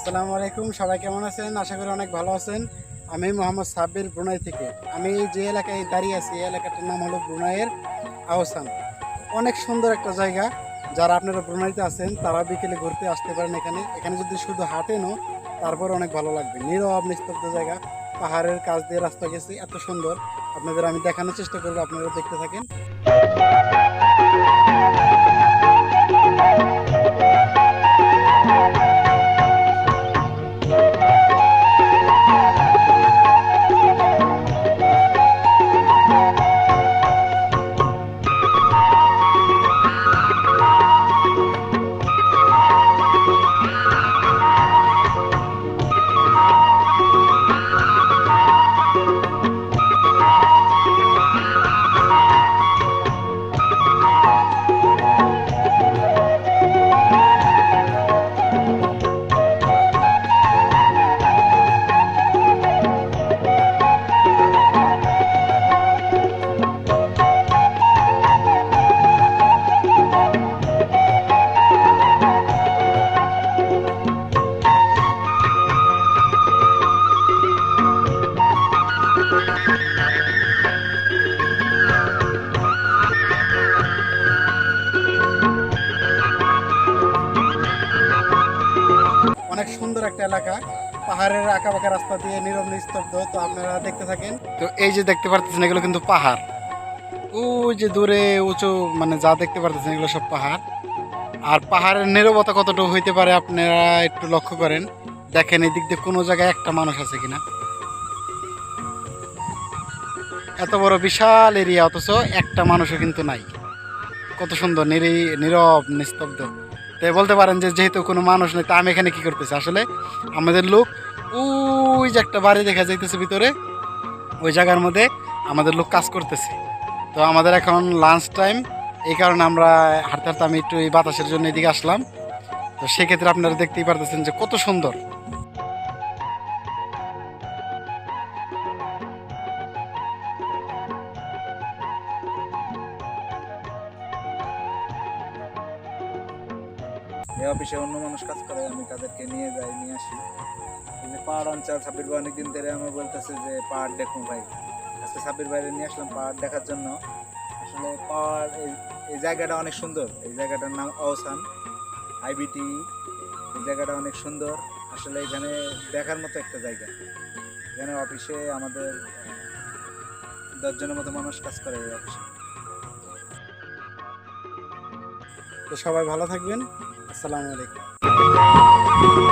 আসসালামু আলাইকুম, সবাই কেমন আছেন? আশা করি অনেক ভালো আছেন। আমি মোহাম্মদ সাব্বির ব্রুনাই থেকে। আমি যে এলাকায় দাঁড়িয়ে আছি, এই এলাকাটার নাম হলো ব্রুনাইয়ের আহসান। অনেক সুন্দর একটা জায়গা। যারা আপনারা ব্রুনাইতে আছেন, তারা বিকেলে ঘুরতে আসতে পারেন এখানে। এখানে যদি শুধু হাঁটেনও তারপর অনেক ভালো লাগবে। নীরব, নিস্তব্ধ জায়গা। পাহাড়ের কাছ দিয়ে রাস্তা গেছে, এত সুন্দর। আপনাদের আমি দেখানোর চেষ্টা করব, আপনারা দেখতে থাকেন। অনেক সুন্দর একটা এলাকা। পাহাড়ের আঁকা বাঁকা রাস্তা দিয়ে নীরব নিস্তব্ধ, তো আপনারা দেখতে থাকেন। তো এই যে দেখতে পারতেছেন, এগুলো কিন্তু পাহাড়। ওই যে দূরে উঁচু মানে যা দেখতে পারতেছেন, এগুলো সব পাহাড়। আর পাহাড়ের নীরবতা কতটুকু হইতে পারে, আপনারা একটু লক্ষ্য করেন। দেখেন এই দিক দিয়ে কোনো জায়গায় একটা মানুষ আছে কিনা। এত বড় বিশাল এরিয়া, অথচ একটা মানুষও কিন্তু নাই। কত সুন্দর, নিরি, নীরব, নিস্তব্ধ। তাই বলতে পারেন যে যেহেতু কোনো মানুষ নেই, তা আমি এখানে কি করতেছি? আসলে আমাদের লোক ওই যে একটা বাড়ি দেখা যাইতেছে ভিতরে, ওই জায়গার মধ্যে আমাদের লোক কাজ করতেছে। তো আমাদের এখন লাঞ্চ টাইম এই কারণে আমরা হাঁটতে হাঁটতে আমি একটু এই বাতাসের জন্য এদিকে আসলাম। তো সেক্ষেত্রে আপনারা দেখতেই পারতেছেন যে কত সুন্দর। এই অফিসে অন্য মানুষ কাজ করে, আমি তাদেরকে নিয়ে যাই, নিয়ে আসি। যে পাহাড় অঞ্চল, সাব্বির ভাই অনেকদিন ধরে আমার বলতেছে যে, পাহাড় দেখুন ভাই। আজকে সাব্বির বাইরে নিয়ে আসলাম পাহাড় দেখার জন্য। আসলে পাহাড়, এই এই জায়গাটা অনেক সুন্দর। এই জায়গাটার নাম অবসান আইবিটি এই জায়গাটা অনেক সুন্দর। আসলে এখানে দেখার মতো একটা জায়গা। এখানে অফিসে আমাদের দশজনের মতো মানুষ কাজ করে এই অফিসে। তো সবাই ভালো থাকবেন। আসসালামু আলাইকুম।